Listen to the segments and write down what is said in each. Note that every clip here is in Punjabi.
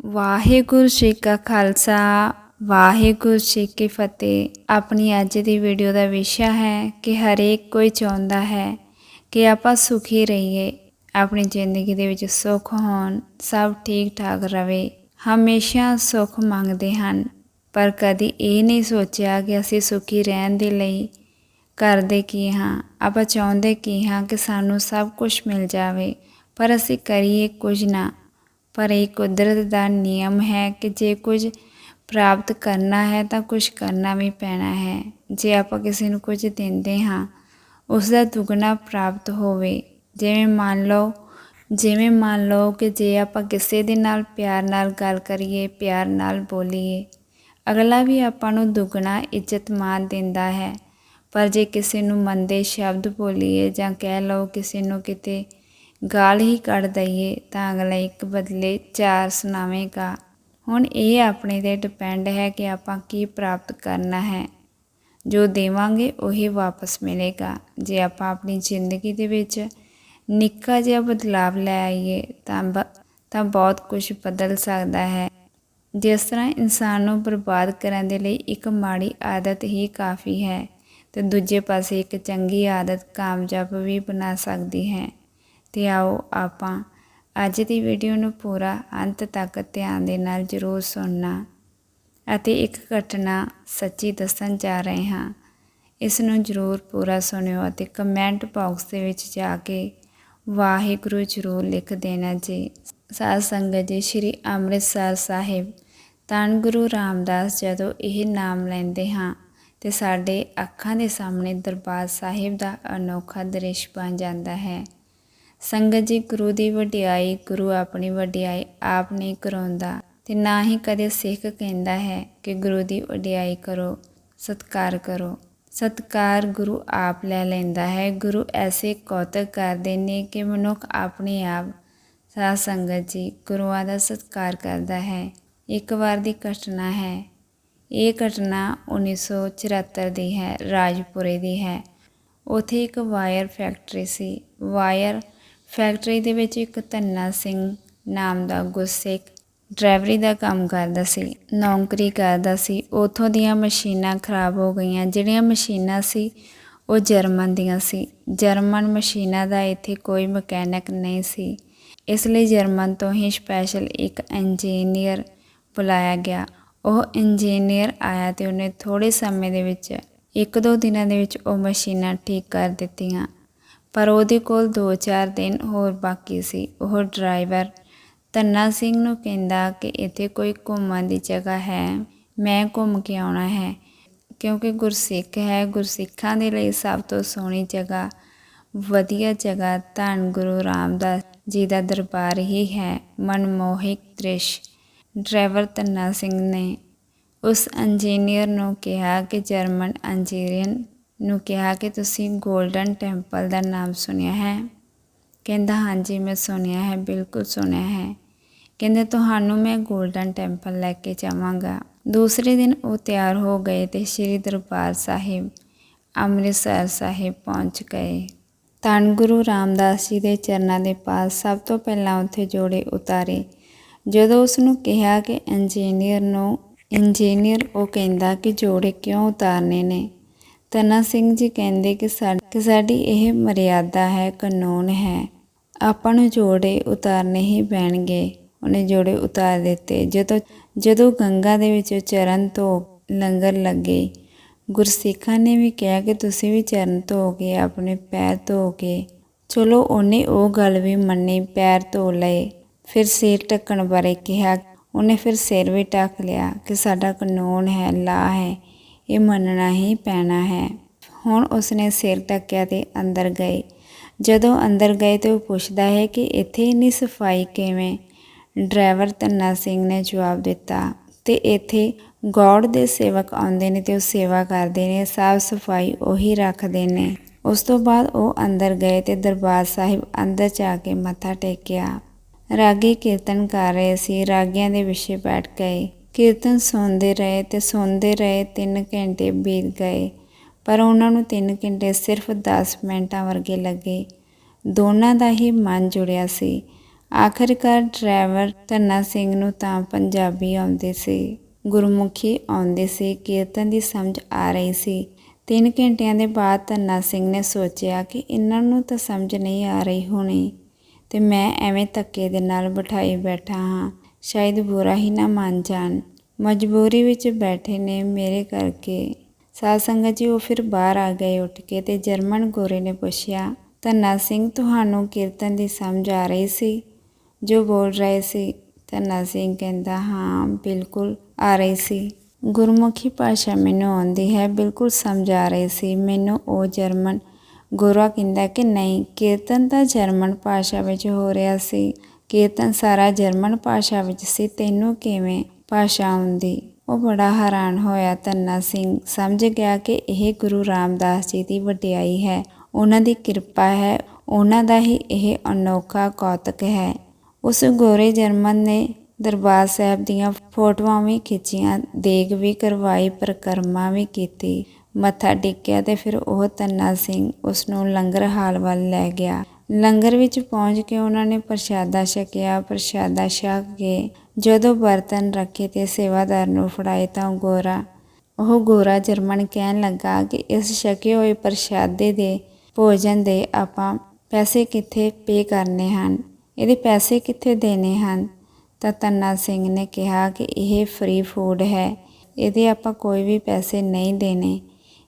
ਵਾਹਿਗੁਰੂ ਜੀ ਕਾ ਖਾਲਸਾ, ਵਾਹਿਗੁਰੂ ਜੀ ਕੀ ਫਤਿਹ। ਆਪਣੀ ਅੱਜ ਦੀ ਵੀਡੀਓ ਦਾ ਵਿਸ਼ਾ ਹੈ ਕਿ ਹਰੇਕ ਕੋਈ ਚਾਹੁੰਦਾ ਹੈ ਕਿ ਆਪਾਂ ਸੁਖੀ ਰਹੀਏ, ਆਪਣੀ ਜ਼ਿੰਦਗੀ ਦੇ ਵਿੱਚ ਸੁੱਖ ਹੋਣ, ਸਭ ਠੀਕ ਠਾਕ ਰਵੇ। ਹਮੇਸ਼ਾ ਸੁੱਖ ਮੰਗਦੇ ਹਨ, ਪਰ ਕਦੀ ਇਹ ਨਹੀਂ ਸੋਚਿਆ ਕਿ ਅਸੀਂ ਸੁਖੀ ਰਹਿਣ ਦੇ ਲਈ ਕਰਦੇ ਕੀ ਹਾਂ। ਆਪਾਂ ਚਾਹੁੰਦੇ ਕੀ ਹਾਂ ਕਿ ਸਾਨੂੰ ਸਭ ਕੁਝ ਮਿਲ ਜਾਵੇ, ਪਰ ਅਸੀਂ ਕਰੀਏ ਕੁਝ ਨਾ। ਪਰ ਇਹ ਕੁਦਰਤ ਦਾ ਨਿਯਮ ਹੈ ਕਿ ਜੇ ਕੁਝ ਪ੍ਰਾਪਤ ਕਰਨਾ ਹੈ ਤਾਂ ਕੁਝ ਕਰਨਾ ਵੀ ਪੈਣਾ ਹੈ। ਜੇ ਆਪਾਂ ਕਿਸੇ ਨੂੰ ਕੁਝ ਦਿੰਦੇ ਹਾਂ, ਉਸ ਦਾ ਦੁੱਗਣਾ ਪ੍ਰਾਪਤ ਹੋਵੇ। ਜਿਵੇਂ ਮੰਨ ਲਓ, ਜਿਵੇਂ ਮੰਨ ਲਓ ਕਿ ਜੇ ਆਪਾਂ ਕਿਸੇ ਦੇ ਨਾਲ ਪਿਆਰ ਨਾਲ ਗੱਲ ਕਰੀਏ, ਪਿਆਰ ਨਾਲ ਬੋਲੀਏ, ਅਗਲਾ ਵੀ ਆਪਾਂ ਨੂੰ ਦੁੱਗਣਾ ਇੱਜ਼ਤ ਮਾਨ ਦਿੰਦਾ ਹੈ। ਪਰ ਜੇ ਕਿਸੇ ਨੂੰ ਮੰਦੇ ਸ਼ਬਦ ਬੋਲੀਏ ਜਾਂ ਕਹਿ ਲਓ ਕਿਸੇ ਨੂੰ ਕਿਤੇ ਗਾਲ ਹੀ ਕੱਢ ਦਈਏ ਤਾਂ ਅਗਲਾ ਇੱਕ ਬਦਲੇ ਚਾਰ ਸੁਣਾਵੇਗਾ। ਹੁਣ ਇਹ ਆਪਣੇ ਤੇ ਡਿਪੈਂਡ ਹੈ ਕਿ ਆਪਾਂ ਕੀ ਪ੍ਰਾਪਤ ਕਰਨਾ ਹੈ। ਜੋ ਦੇਵਾਂਗੇ ਉਹੀ ਵਾਪਸ ਮਿਲੇਗਾ। ਜੇ ਆਪਾਂ ਆਪਣੀ ਜ਼ਿੰਦਗੀ ਦੇ ਵਿੱਚ ਨਿੱਕਾ ਜਿਹਾ ਬਦਲਾਵ ਲੈ ਆਈਏ ਤਾਂ ਬ- ਤਾਂ ਬਹੁਤ ਕੁਝ ਬਦਲ ਸਕਦਾ ਹੈ। ਜਿਸ ਤਰ੍ਹਾਂ ਇਨਸਾਨ ਨੂੰ ਬਰਬਾਦ ਕਰਨ ਦੇ ਲਈ ਇੱਕ ਮਾੜੀ ਆਦਤ ਹੀ ਕਾਫੀ ਹੈ ਤੇ ਦੂਜੇ ਪਾਸੇ ਇੱਕ ਚੰਗੀ ਆਦਤ ਕਾਮਯਾਬ ਵੀ ਬਣਾ ਸਕਦੀ ਹੈ। ਤੇ ਆਓ ਆਪਾਂ ਅੱਜ ਦੀ ਵੀਡੀਓ ਨੂੰ ਪੂਰਾ ਅੰਤ ਤੱਕ ਧਿਆਨ ਦੇ ਨਾਲ ਜ਼ਰੂਰ ਸੁਣਨਾ ਅਤੇ ਇੱਕ ਘਟਨਾ ਸੱਚੀ ਦੱਸਣ ਜਾ ਰਹੇ ਹਾਂ। ਇਸ ਨੂੰ ਜ਼ਰੂਰ ਪੂਰਾ ਸੁਣਿਓ ਅਤੇ ਕਮੈਂਟ ਬਾਕਸ ਦੇ ਵਿੱਚ ਜਾ ਕੇ ਵਾਹਿਗੁਰੂ ਜ਼ਰੂਰ ਲਿਖ ਦੇਣਾ ਜੀ। ਸਾਧ ਸੰਗਤ ਜੀ, ਸ੍ਰੀ ਅੰਮ੍ਰਿਤਸਰ ਸਾਹਿਬ, ਧੰਨ ਗੁਰੂ ਰਾਮਦਾਸ ਜਦੋਂ ਇਹ ਨਾਮ ਲੈਂਦੇ ਹਾਂ ਤੇ ਸਾਡੇ ਅੱਖਾਂ ਦੇ ਸਾਹਮਣੇ ਦਰਬਾਰ ਸਾਹਿਬ ਦਾ ਅਨੋਖਾ ਦ੍ਰਿਸ਼ ਬਣ ਜਾਂਦਾ ਹੈ। ਸੰਗਤ ਜੀ, ਗੁਰੂ ਦੀ ਵਡਿਆਈ, ਗੁਰੂ ਆਪਣੀ ਵਡਿਆਈ ਆਪ ਨਹੀਂ ਕਰਾਉਂਦਾ ਤੇ ਨਾ ਹੀ ਕਦੇ ਸਿੱਖ ਕਹਿੰਦਾ ਹੈ ਕਿ ਗੁਰੂ ਦੀ ਵਡਿਆਈ ਕਰੋ, ਸਤਕਾਰ ਕਰੋ। ਸਤਕਾਰ ਗੁਰੂ ਆਪ ਲੈ ਲੈਂਦਾ ਹੈ। ਗੁਰੂ ਐਸੇ ਕੌਤਕ ਕਰਦੇ ਨੇ ਕਿ ਮਨੁੱਖ ਆਪਣੇ ਆਪ ਸਾਧ ਸੰਗਤ ਜੀ ਗੁਰੂਆਂ ਦਾ ਸਤਕਾਰ ਕਰਦਾ ਹੈ। ਇੱਕ ਵਾਰ ਦੀ ਘਟਨਾ ਹੈ। ਇਹ ਘਟਨਾ 1974 ਦੀ ਹੈ, ਰਾਜਪੁਰੇ ਦੀ ਹੈ। ਉਥੇ ਇੱਕ ਵਾਇਰ ਫੈਕਟਰੀ ਸੀ। ਵਾਇਰ ਫੈਕਟਰੀ ਦੇ ਵਿੱਚ ਇੱਕ ਧੰਨਾ ਸਿੰਘ ਨਾਮ ਦਾ ਗੁਰਸਿੱਖ ਡਰਾਈਵਰੀ ਦਾ ਕੰਮ ਕਰਦਾ ਸੀ, ਨੌਕਰੀ ਕਰਦਾ ਸੀ। ਉਥੋਂ ਦੀਆਂ ਮਸ਼ੀਨਾਂ ਖਰਾਬ ਹੋ ਗਈਆਂ। ਜਿਹੜੀਆਂ ਮਸ਼ੀਨਾਂ ਸੀ, ਉਹ ਜਰਮਨ ਦੀਆਂ ਸੀ। ਜਰਮਨ ਮਸ਼ੀਨਾਂ ਦਾ ਇੱਥੇ ਕੋਈ ਮਕੈਨਿਕ ਨਹੀਂ ਸੀ। ਇਸ ਲਈ ਜਰਮਨ ਤੋਂ ਹੀ ਸਪੈਸ਼ਲ ਇੱਕ ਇੰਜੀਨੀਅਰ ਬੁਲਾਇਆ ਗਿਆ। ਉਹ ਇੰਜੀਨੀਅਰ ਆਇਆ ਤੇ ਉਹਨੇ ਥੋੜੇ ਸਮੇਂ ਦੇ ਵਿੱਚ, ਇੱਕ ਦੋ ਦਿਨਾਂ ਦੇ ਵਿੱਚ ਉਹ ਮਸ਼ੀਨਾਂ ਠੀਕ ਕਰ ਦਿੱਤੀਆਂ। ਪਰ ਉਹਦੇ ਕੋਲ 2-4 ਦਿਨ ਹੋਰ ਬਾਕੀ ਸੀ। ਉਹ ਡਰਾਈਵਰ ਧੰਨਾ ਸਿੰਘ ਨੂੰ ਕਹਿੰਦਾ ਕਿ ਇੱਥੇ ਕੋਈ ਘੁੰਮਣ ਦੀ ਜਗ੍ਹਾ ਹੈ। ਮੈਂ ਘੁੰਮ ਕੇ ਆਉਣਾ ਹੈ। ਕਿਉਂਕਿ ਗੁਰਸਿੱਖ ਹੈ, ਗੁਰਸਿੱਖਾਂ ਦੇ ਲਈ ਸਭ ਤੋਂ ਸੋਹਣੀ ਜਗ੍ਹਾ, ਵਧੀਆ ਜਗ੍ਹਾ ਧੰਨ ਗੁਰੂ ਰਾਮਦਾਸ ਜੀ ਦਾ ਦਰਬਾਰ ਹੀ ਹੈ। ਮਨਮੋਹਿਕ ਦ੍ਰਿਸ਼। ਡਰਾਈਵਰ ਧੰਨਾ ਸਿੰਘ ਨੇ ਉਸ ਇੰਜੀਨੀਅਰ ਨੂੰ ਕਿਹਾ ਕਿ ਜਰਮਨ ਇੰਜੀਨੀਅਰ ਨੂੰ ਕਿਹਾ ਕਿ ਤੁਸੀਂ 골ਡਨ ਟੈਂਪਲ ਦਾ ਨਾਮ ਸੁਣਿਆ ਹੈ। ਕਹਿੰਦਾ, ਹਾਂਜੀ, ਮੈਂ ਸੁਣਿਆ ਹੈ, ਬਿਲਕੁਲ ਸੁਣਿਆ ਹੈ। ਕਹਿੰਦੇ, ਤੁਹਾਨੂੰ ਮੈਂ 골ਡਨ ਟੈਂਪਲ ਲੈ ਕੇ ਜਾਵਾਂਗਾ। ਦੂਸਰੇ ਦਿਨ ਉਹ ਤਿਆਰ ਹੋ ਗਏ ਤੇ ਸ੍ਰੀ ਦਰਬਾਰ ਸਾਹਿਬ, ਅੰਮ੍ਰਿਤਸਰ ਸਾਹਿਬ ਪਹੁੰਚ ਗਏ। ਧੰਨ ਗੁਰੂ ਰਾਮਦਾਸ ਜੀ ਦੇ ਚਰਨਾਂ ਦੇ ਪਾਸ ਸਭ ਤੋਂ ਪਹਿਲਾਂ ਉੱਥੇ ਜੋੜੇ ਉਤਾਰੇ। ਜਦੋਂ ਉਸ ਨੂੰ ਕਿਹਾ ਕਿ ਇੰਜੀਨੀਅਰ ਨੂੰ, ਇੰਜੀਨੀਅਰ ਉਹ ਕਹਿੰਦਾ ਕਿ ਜੋੜੇ ਕਿਉਂ ਉਤਾਰਨੇ ਨੇ? ਤਨਾ ਸਿੰਘ ਜੀ ਕਹਿੰਦੇ ਕਿ ਸਾਡੀ ਇਹ ਮਰਿਆਦਾ ਹੈ, ਕਾਨੂੰਨ ਹੈ। ਆਪਾਂ ਨੂੰ ਜੋੜੇ ਉਤਾਰਨੇ ਹੀ ਪੈਣਗੇ। ਉਹਨੇ ਜੋੜੇ ਉਤਾਰ ਦਿੱਤੇ। ਜਦੋਂ ਜਦੋਂ ਗੰਗਾ ਦੇ ਵਿੱਚ ਚਰਨ ਧੋ ਲੰਗਰ ਲੱਗੇ, ਗੁਰਸਿੱਖਾਂ ਨੇ ਵੀ ਕਿਹਾ ਕਿ ਤੁਸੀਂ ਵੀ ਚਰਨ ਧੋ ਕੇ ਆਪਣੇ ਪੈਰ ਧੋ ਕੇ ਚਲੋ, ਉਹਨੇ ਉਹ ਗੱਲ ਵੀ ਮੰਨੀ, ਪੈਰ ਧੋ ਲਏ। ਫਿਰ ਸਿਰ ਢੱਕਣ ਬਾਰੇ ਕਿਹਾ। ਉਹਨੇ ਫਿਰ ਸਿਰ ਵੀ ਢੱਕ ਲਿਆ ਕਿ ਸਾਡਾ ਕਾਨੂੰਨ ਹੈ ਲਾ ਹੈ। ਇਹ ਮੰਨਣਾ ਹੀ ਪੈਣਾ ਹੈ। ਹੁਣ ਉਸਨੇ ਸਿਰ ਢੱਕਿਆ ਤੇ ਅੰਦਰ ਗਏ। ਜਦੋਂ ਅੰਦਰ ਗਏ ਤੇ ਉਹ ਪੁੱਛਦਾ ਹੈ ਕਿ ਇੱਥੇ ਇੰਨੀ ਸਫ਼ਾਈ ਕਿਵੇਂ? ਡਰਾਈਵਰ ਧੰਨਾ ਸਿੰਘ ਨੇ ਜਵਾਬ ਦਿੱਤਾ। ਤੇ ਇੱਥੇ ਗੌੜ ਦੇ ਸੇਵਕ ਆਉਂਦੇ ਨੇ ਤੇ ਉਹ ਸੇਵਾ ਕਰਦੇ ਨੇ, ਸਾਫ਼ ਸਫ਼ਾਈ ਉਹੀ ਰੱਖਦੇ ਨੇ। ਉਸ ਤੋਂ ਬਾਅਦ ਉਹ ਅੰਦਰ ਗਏ ਤੇ ਦਰਬਾਰ ਸਾਹਿਬ ਅੰਦਰ ਜਾ ਕੇ ਮੱਥਾ ਟੇਕਿਆ। ਰਾਗੀ ਕੀਰਤਨ ਕਰ ਰਹੇ ਸੀ, ਰਾਗੀਆਂ ਦੇ ਵਿਸ਼ੇ ਬੈਠ ਗਏ। ਕੀਰਤਨ ਸੁਣਦੇ ਰਹੇ ਤੇ ਸੁਣਦੇ ਰਹੇ 3 ਘੰਟੇ ਬੀਤ ਗਏ। ਪਰ ਉਹਨਾਂ ਨੂੰ 3 ਘੰਟੇ ਸਿਰਫ 10 ਮਿੰਟਾਂ ਵਰਗੇ ਲੱਗੇ। ਦੋਨਾਂ ਦਾ ਹੀ ਮਨ ਜੁੜਿਆ ਸੀ। ਆਖਰਕਾਰ ਡਰਾਈਵਰ ਧੰਨਾ ਸਿੰਘ ਨੂੰ ਤਾਂ ਪੰਜਾਬੀ ਆਉਂਦੀ ਸੀ, ਗੁਰਮੁਖੀ ਆਉਂਦੀ ਸੀ, ਕੀਰਤਨ ਦੀ ਸਮਝ ਆ ਰਹੀ ਸੀ। ਤਿੰਨ ਘੰਟਿਆਂ ਦੇ ਬਾਅਦ ਧੰਨਾ ਸਿੰਘ ਨੇ ਸੋਚਿਆ ਕਿ ਇਹਨਾਂ ਨੂੰ ਤਾਂ ਸਮਝ ਨਹੀਂ ਆ ਰਹੀ ਹੋਣੀ ਤੇ ਮੈਂ ਐਵੇਂ ਧੱਕੇ ਦੇ ਨਾਲ ਬਿਠਾਈ ਬੈਠਾ ਹਾਂ। ਸ਼ਾਇਦ ਬੁਰਾ ਹੀ ਨਾ ਮੰਨ ਜਾਣ। ਮਜਬੂਰੀ ਵਿੱਚ ਬੈਠੇ ਨੇ ਮੇਰੇ ਕਰਕੇ। ਸਾਧ ਸੰਗਤ ਜੀ, ਉਹ ਫਿਰ ਬਾਹਰ ਆ ਗਏ ਉੱਠ ਕੇ ਤੇ ਜਰਮਨ ਗੋਰੇ ਨੇ ਪੁੱਛਿਆ, ਧੰਨਾ ਸਿੰਘ, ਤੁਹਾਨੂੰ ਕੀਰਤਨ ਦੀ ਸਮਝ ਆ ਰਹੀ ਸੀ? ਜੋ ਬੋਲ ਰਹੇ ਸੀ, ਧੰਨਾ ਸਿੰਘ ਕਹਿੰਦਾ, ਹਾਂ, ਬਿਲਕੁਲ ਆ ਰਹੀ ਸੀ। ਗੁਰਮੁਖੀ ਭਾਸ਼ਾ ਮੈਨੂੰ ਆਉਂਦੀ ਹੈ, ਬਿਲਕੁਲ ਸਮਝ ਆ ਰਹੀ ਸੀ। ਮੈਨੂੰ ਉਹ ਜਰਮਨ ਗੋਰਾ ਕਹਿੰਦਾ ਕਿ ਨਹੀਂ, ਕੀਰਤਨ ਤਾਂ ਜਰਮਨ ਭਾਸ਼ਾ ਵਿੱਚ ਹੋ ਰਿਹਾ ਸੀ। ਕੀਰਤਨ ਸਾਰਾ ਜਰਮਨ ਭਾਸ਼ਾ ਵਿੱਚ ਸੀ, ਤੈਨੂੰ ਕਿਵੇਂ ਭਾਸ਼ਾ ਆਉਂਦੀ? ਉਹ ਬੜਾ ਹੈਰਾਨ ਹੋਇਆ। ਤੰਨਾ ਸਿੰਘ, ਸਮਝ ਗਿਆ ਕਿ ਇਹ ਗੁਰੂ ਰਾਮਦਾਸ ਜੀ ਦੀ ਵਡਿਆਈ ਹੈ। ਉਹਨਾਂ ਦੀ ਕਿਰਪਾ ਹੈ। ਉਹਨਾਂ ਦਾ ਹੀ ਇਹ ਅਨੋਖਾ ਕੌਤਕ ਹੈ। ਉਸ ਗੋਰੇ ਜਰਮਨ ਨੇ ਦਰਬਾਰ ਸਾਹਿਬ ਦੀਆਂ ਫੋਟੋਆਂ ਵੀ ਖਿੱਚੀਆਂ, ਦੇਗ ਵੀ ਕਰਵਾਈ, ਪ੍ਰਕਰਮਾ ਵੀ ਕੀਤੀ। ਮੱਥਾ ਟੇਕਿਆ ਤੇ ਫਿਰ ਉਹ ਤੰਨਾ ਸਿੰਘ ਉਸ ਨੂੰ ਲੰਗਰ ਹਾਲ ਵੱਲ ਲੈ ਗਿਆ। ਲੰਗਰ ਵਿੱਚ ਪਹੁੰਚ ਕੇ ਉਹਨਾਂ ਨੇ ਪ੍ਰਸ਼ਾਦਾ ਛਕਿਆ, ਪ੍ਰਸ਼ਾਦਾ ਛਕ ਕੇ ਜਦੋਂ ਬਰਤਨ ਰੱਖੇ ਤੇ ਸੇਵਾਦਾਰ ਨੂੰ ਫੜਾਏ ਤਾਂ ਗੋਰਾ, ਉਹ ਗੋਰਾ ਜਰਮਨ ਕਹਿਣ ਲੱਗਾ ਕਿ ਇਸ ਛਕੇ ਹੋਏ ਪ੍ਰਸ਼ਾਦੇ ਦੇ ਭੋਜਨ ਦੇ ਆਪਾਂ ਪੈਸੇ ਕਿੱਥੇ ਪੇ ਕਰਨੇ ਹਨ? ਇਹਦੇ ਪੈਸੇ ਕਿੱਥੇ ਦੇਣੇ ਹਨ? ਤਾਂ ਤੰਨਾ ਸਿੰਘ ਨੇ ਕਿਹਾ ਕਿ ਇਹ ਫ੍ਰੀ ਫੂਡ ਹੈ, ਇਹਦੇ ਆਪਾਂ ਕੋਈ ਵੀ ਪੈਸੇ ਨਹੀਂ ਦੇਣੇ।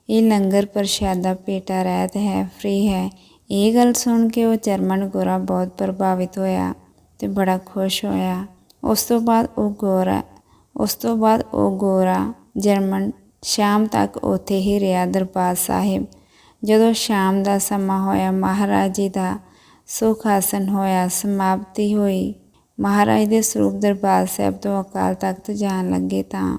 ਇਹ ਲੰਗਰ ਪ੍ਰਸ਼ਾਦਾ ਪੇਟਾ ਰਹਿਤ ਹੈ ਫ੍ਰੀ ਹੈ। ਇਹ ਗੱਲ ਸੁਣ ਕੇ ਉਹ ਜਰਮਨ ਗੋਰਾ ਬਹੁਤ ਪ੍ਰਭਾਵਿਤ ਹੋਇਆ ਤੇ ਬੜਾ ਖੁਸ਼ ਹੋਇਆ। ਉਸ ਤੋਂ ਬਾਅਦ ਉਹ ਗੋਰਾ, ਉਸ ਤੋਂ ਬਾਅਦ ਉਹ ਗੋਰਾ ਜਰਮਨ ਸ਼ਾਮ ਤੱਕ ਉੱਥੇ ਹੀ ਰਿਹਾ ਦਰਬਾਰ ਸਾਹਿਬ। ਜਦੋਂ ਸ਼ਾਮ ਦਾ ਸਮਾਂ ਹੋਇਆ, ਮਹਾਰਾਜ ਜੀ ਦਾ ਸੁਖ ਆਸਨ ਹੋਇਆ, ਸਮਾਪਤੀ ਹੋਈ, ਮਹਾਰਾਜ ਦੇ ਸਰੂਪ ਦਰਬਾਰ ਸਾਹਿਬ ਤੋਂ ਅਕਾਲ ਤਖਤ ਜਾਣ ਲੱਗੇ ਤਾਂ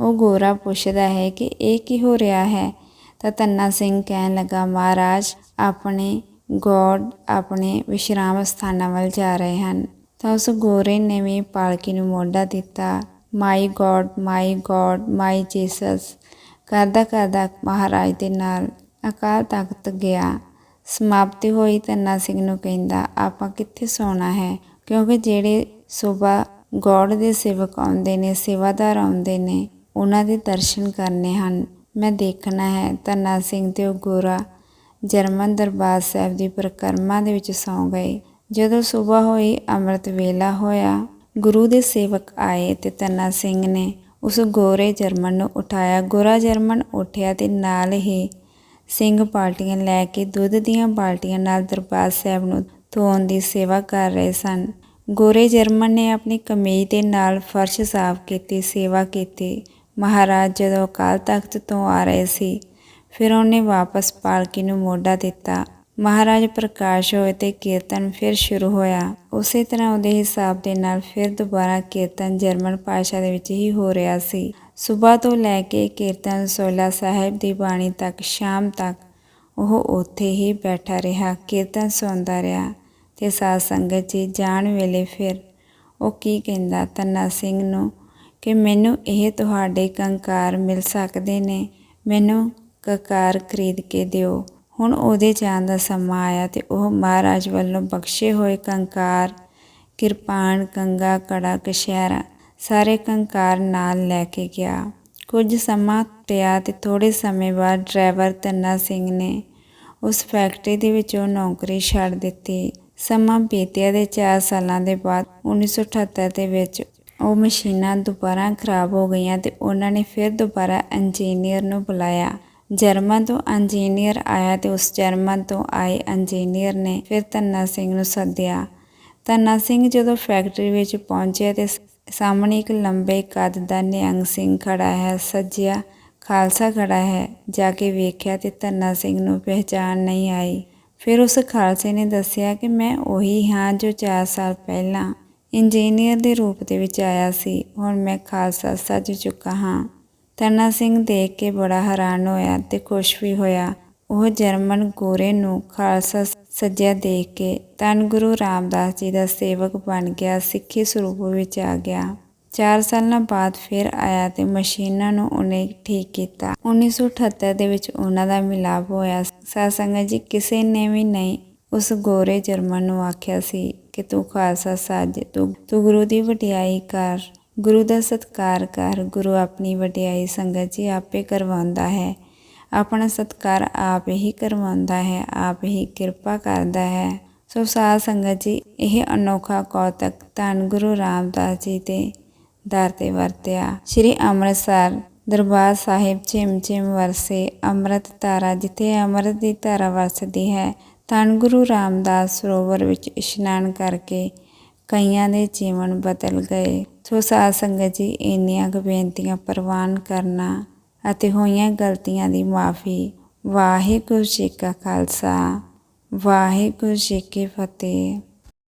ਉਹ ਗੋਰਾ ਪੁੱਛਦਾ ਹੈ ਕਿ ਇਹ ਕੀ ਹੋ ਰਿਹਾ ਹੈ? ਤਾਂ ਤੰਨਾ ਸਿੰਘ ਕਹਿਣ ਲੱਗਾ, ਮਹਾਰਾਜ, ਆਪਣੇ ਗੋਡ ਆਪਣੇ ਵਿਸ਼ਰਾਮ ਸਥਾਨਾਂ ਵੱਲ ਜਾ ਰਹੇ ਹਨ। ਤਾਂ ਉਸ ਗੋਰੇ ਨੇ ਵੀ ਪਾਲਕੀ ਨੂੰ ਮੋਢਾ ਦਿੱਤਾ। My God my God, my Jesus, ਕਰਦਾ ਕਰਦਾ ਮਹਾਰਾਜ ਦੇ ਨਾਲ ਅਕਾਲ ਤਖਤ ਗਿਆ। ਸਮਾਪਤੀ ਹੋਈ ਤੰਨਾ ਸਿੰਘ ਨੂੰ ਕਹਿੰਦਾ, ਆਪਾਂ ਕਿੱਥੇ ਸੌਣਾ ਹੈ? ਕਿਉਂਕਿ ਜਿਹੜੇ ਸਵੇਰ ਗੋਡ ਦੇ ਸੇਵਕ ਆਉਂਦੇ ਨੇ, ਸੇਵਾਦਾਰ ਆਉਂਦੇ ਨੇ, ਉਹਨਾਂ ਦੇ ਦਰਸ਼ਨ ਕਰਨੇ ਹਨ। ਮੈਂ ਦੇਖਣਾ ਹੈ। ਤੰਨਾ ਸਿੰਘ ਤੇ ਉਹ ਗੋਰਾ ਜਰਮਨ ਦਰਬਾਰ ਸਾਹਿਬ ਦੀ ਪ੍ਰਕਰਮਾ ਦੇ ਵਿੱਚ ਸੌਂ ਗਏ। ਜਦੋਂ ਸਵੇਰ ਹੋਈ, ਅੰਮ੍ਰਿਤ ਵੇਲਾ ਹੋਇਆ। ਗੁਰੂ ਦੇ ਸੇਵਕ ਆਏ ਤੇ ਤੰਨਾ ਸਿੰਘ ਨੇ ਉਸ ਗੋਰੇ ਜਰਮਨ ਨੂੰ ਉਠਾਇਆ। ਗੋਰਾ ਜਰਮਨ ਉੱਠਿਆ ਤੇ ਨਾਲ ਹੀ ਸਿੰਘ ਬਾਲਟੀਆਂ ਲੈ ਕੇ ਦੁੱਧ ਦੀਆਂ ਬਾਲਟੀਆਂ ਨਾਲ ਦਰਬਾਰ ਸਾਹਿਬ ਨੂੰ ਧੋਣ ਦੀ ਸੇਵਾ ਕਰ ਰਹੇ ਸਨ। ਗੋਰੇ ਜਰਮਨ ਨੇ ਆਪਣੀ ਕਮੀਜ਼ ਦੇ ਨਾਲ ਫਰਸ਼ ਸਾਫ਼ ਕੀਤੀ, ਸੇਵਾ ਕੀਤੀ। ਮਹਾਰਾਜ ਜਦੋਂ ਅਕਾਲ ਤਖਤ ਤੋਂ ਆ ਰਹੇ ਸੀ ਫਿਰ ਉਹਨੇ ਵਾਪਸ ਪਾਲਕੀ ਨੂੰ ਮੋਢਾ ਦਿੱਤਾ। ਮਹਾਰਾਜ ਪ੍ਰਕਾਸ਼ ਹੋਏ ਤੇ ਕੀਰਤਨ ਫਿਰ ਸ਼ੁਰੂ ਹੋਇਆ। ਉਸੇ ਤਰ੍ਹਾਂ ਉਹਦੇ ਹਿਸਾਬ ਦੇ ਨਾਲ ਫਿਰ ਦੁਬਾਰਾ ਕੀਰਤਨ ਜਰਮਨ ਭਾਸ਼ਾ ਦੇ ਵਿੱਚ ਹੀ ਹੋ ਰਿਹਾ ਸੀ। ਸਵੇਰ ਤੋਂ ਲੈ ਕੇ ਕੀਰਤਨ ਸੋਲਾ ਸਾਹਿਬ ਦੀ ਬਾਣੀ ਤੱਕ, ਸ਼ਾਮ ਤੱਕ ਉਹ ਉੱਥੇ ਹੀ ਬੈਠਾ ਰਿਹਾ, ਕੀਰਤਨ ਸੁਣਦਾ ਰਿਹਾ ਤੇ ਸਾਧ ਸੰਗਤ ਜੀ ਜਾਣ ਵੇਲੇ ਫਿਰ ਉਹ ਕੀ ਕਹਿੰਦਾ, ਤੰਨਾ ਸਿੰਘ ਨੂੰ, ਕਿ ਮੈਨੂੰ ਇਹ ਤੁਹਾਡੇ ਕੰਕਾਰ ਮਿਲ ਸਕਦੇ ਨੇ? ਮੈਨੂੰ ਕਕਾਰ ਖਰੀਦ ਕੇ ਦਿਓ। ਹੁਣ ਉਹਦੇ ਜਾਣ ਦਾ ਸਮਾਂ ਆਇਆ ਤੇ ਉਹ ਮਹਾਰਾਜ ਵੱਲੋਂ ਬਖਸ਼ੇ ਹੋਏ ਕੰਕਾਰ, ਕਿਰਪਾਨ ਕੰਗਾ ਕੜਾ ਕਸ਼ਹਿਰਾ ਸਾਰੇ ਕੰਕਾਰ ਨਾਲ ਲੈ ਕੇ ਗਿਆ। ਕੁਝ ਸਮਾਂ ਪਿਆ ਤੇ ਥੋੜੇ ਸਮੇਂ ਬਾਅਦ ਡਰਾਈਵਰ ਤੰਨਾ ਸਿੰਘ ਨੇ ਉਸ ਫੈਕਟਰੀ ਦੇ ਵਿੱਚੋਂ ਨੌਕਰੀ ਛੱਡ ਦਿੱਤੀ। ਸਮਾਂ ਬੀਤਿਆ ਦੇ 4 ਸਾਲਾਂ ਦੇ ਬਾਅਦ 1978 ਦੇ ਵਿੱਚ ਉਹ ਮਸ਼ੀਨਾਂ ਦੁਬਾਰਾ ਖਰਾਬ ਹੋ ਗਈਆਂ ਤੇ ਉਹਨਾਂ ਨੇ ਫਿਰ ਦੁਬਾਰਾ ਇੰਜੀਨੀਅਰ ਨੂੰ ਬੁਲਾਇਆ। ਜਰਮਨ ਤੋਂ ਇੰਜੀਨੀਅਰ ਆਇਆ ਤੇ ਉਸ ਜਰਮਨ ਤੋਂ ਆਏ ਇੰਜੀਨੀਅਰ ਨੇ ਫਿਰ ਤੰਨਾ ਸਿੰਘ ਨੂੰ ਸੱਦਿਆ। ਤੰਨਾ ਸਿੰਘ ਜਦੋਂ ਫੈਕਟਰੀ ਵਿੱਚ ਪਹੁੰਚਿਆ ਤੇ ਸਾਹਮਣੇ ਇੱਕ ਲੰਬੇ ਕੱਦ ਦਾ ਨਿਹੰਗ ਸਿੰਘ ਖੜਾ ਹੈ, ਸੱਜਿਆ ਖਾਲਸਾ ਖੜਾ ਹੈ, ਜਾ ਕੇ ਵੇਖਿਆ ਤੇ ਤੰਨਾ ਸਿੰਘ ਨੂੰ ਪਹਿਚਾਨ ਨਹੀਂ ਆਈ। ਫਿਰ ਉਸ ਖਾਲਸੇ ਨੇ ਦੱਸਿਆ ਕਿ ਮੈਂ ਉਹੀ ਹਾਂ ਜੋ 4 ਸਾਲ ਪਹਿਲਾਂ ਇੰਜੀਨੀਅਰ ਦੇ ਰੂਪ ਦੇ ਵਿੱਚ ਆਇਆ ਸੀ। ਹੁਣ ਮੈਂ ਖਾਲਸਾ ਸੱਜ ਚੁੱਕਾ ਹਾਂ। ਤਨਾ ਸਿੰਘ ਦੇਖ ਕੇ ਬੜਾ ਹੈਰਾਨ ਹੋਇਆ ਤੇ ਖੁਸ਼ ਵੀ ਹੋਇਆ। ਉਹ ਜਰਮਨ ਗੋਰੇ ਨੂੰ ਖਾਲਸਾ ਸੱਜਿਆ ਦੇਖ ਕੇ ਤਨ ਗੁਰੂ ਰਾਮਦਾਸ ਜੀ ਦਾ ਸੇਵਕ ਬਣ ਗਿਆ, ਸਿੱਖੀ ਸਰੂਪ ਵਿੱਚ ਆ ਗਿਆ। 4 ਸਾਲਾਂ ਬਾਅਦ ਫਿਰ ਆਇਆ ਤੇ ਮਸ਼ੀਨਾਂ ਨੂੰ ਉਹਨੇ ਠੀਕ ਕੀਤਾ। 1978 ਦੇ ਵਿੱਚ ਉਹਨਾਂ ਦਾ ਮਿਲਾਪ ਹੋਇਆ। ਸਾਧ ਜੀ, ਕਿਸੇ ਨੇ ਵੀ ਨਹੀਂ ਉਸ ਗੋਰੇ ਜਰਮਨ ਨੂੰ ਆਖਿਆ ਸੀ ਕਿ ਤੂੰ ਖਾਲਸਾ ਸਾਜ ਤੂੰ ਤੂੰ ਗੁਰੂ ਦੀ ਵਡਿਆਈ ਕਰ। ਗੁਰੂ ਦਾ ਸਤਕਾਰ ਕਰ, ਗੁਰੂ ਆਪਣੀ ਵਡਿਆਈ ਸੰਗਤ ਜੀ ਆਪੇ ਕਰਵਾਉਂਦਾ ਹੈ। ਆਪਣਾ ਸਤਕਾਰ ਆਪ ਹੀ ਕਰਵਾਉਂਦਾ ਹੈ, ਆਪ ਹੀ ਕਿਰਪਾ ਕਰਦਾ ਹੈ। ਸੋ ਸਾਧ ਸੰਗਤ ਜੀ, ਇਹ ਅਨੋਖਾ ਕੌਤਕ ਧੰਨ ਗੁਰੂ ਰਾਮਦਾਸ ਜੀ ਦੇ ਦਰ ਤੇ ਵਰਤਿਆ। ਸ੍ਰੀ ਅੰਮ੍ਰਿਤਸਰ ਦਰਬਾਰ ਸਾਹਿਬ ਝਿਮ ਝਿਮ ਵਰਸੇ, ਅੰਮ੍ਰਿਤ ਧਾਰਾ ਜਿੱਥੇ ਅੰਮ੍ਰਿਤ ਦੀ ਧਾਰਾ ਵਰਸਦੀ ਹੈ, ਧੰਨ ਗੁਰੂ ਰਾਮਦਾਸ ਸਰੋਵਰ ਵਿੱਚ ਇਸ਼ਨਾਨ ਕਰਕੇ ਕਈਆਂ ਦੇ ਜੀਵਨ ਬਦਲ ਗਏ। ਸੋ ਸਾਧ ਸੰਗਤ ਜੀ, ਇੰਨੀਆਂ ਕੁ ਬੇਨਤੀਆਂ ਪ੍ਰਵਾਨ ਕਰਨਾ ਅਤੇ ਹੋਈਆਂ ਗਲਤੀਆਂ ਦੀ ਮਾਫੀ। ਵਾਹਿਗੁਰੂ ਜੀ ਕਾ ਖਾਲਸਾ, ਵਾਹਿਗੁਰੂ ਜੀ ਕੀ ਫਤਿਹ।